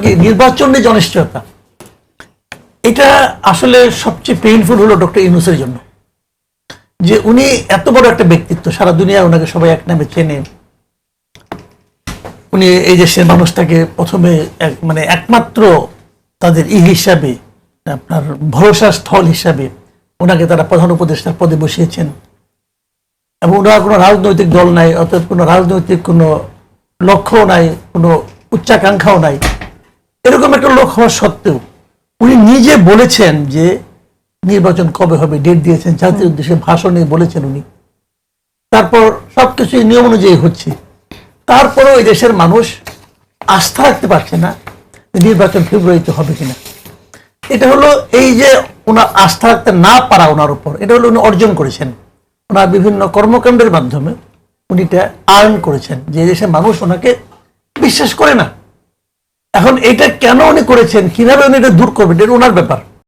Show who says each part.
Speaker 1: নির্বাচন যে এটা আসলে সবচেয়ে পেইনফুল হলো ডক্টর ইউনুসের জন্য। যে উনি এত বড় একটা ব্যক্তিত্ব, সারা দুনিয়া ওনাকে সবাই এক নামে চেনে। উনি এই দেশের মানুষটাকে প্রথমে মানে একমাত্র তাদের ই হিসাবে, আপনার ভরসা স্থল হিসাবে ওনাকে তারা প্রধান উপদেষ্টার পদে বসিয়েছেন। এবং ওনার কোনো রাজনৈতিক দল নাই, অর্থাৎ কোনো রাজনৈতিক কোনো লক্ষ্য নাই, কোনো উচ্চাকাঙ্ক্ষাও নাই। এরকম একটা লোক হওয়া সত্ত্বেও উনি নিজে বলেছেন যে নির্বাচন কবে হবে ডেট দিয়েছেন, জাতির উদ্দেশ্যে ভাষণে বলেছেন উনি। তারপর সবকিছু নিয়ম অনুযায়ী হচ্ছে। তারপরেও এই দেশের মানুষ আস্থা রাখতে পারছে না নির্বাচন ফেব্রুয়ারিতে হবে কিনা। এটা হলো এই যে ওনার আস্থা রাখতে না পারা ওনার উপর, এটা হলো উনি অর্জন করেছেন। ওনার বিভিন্ন কর্মকাণ্ডের মাধ্যমে উনি এটা আর্ন করেছেন। যে দেশের মানুষ ওনাকে বিশ্বাস করে না। এখন এটা কেন উনি করেছেন? কীভাবে উনি এটা দূর করবেন? এটা ওনার ব্যাপার।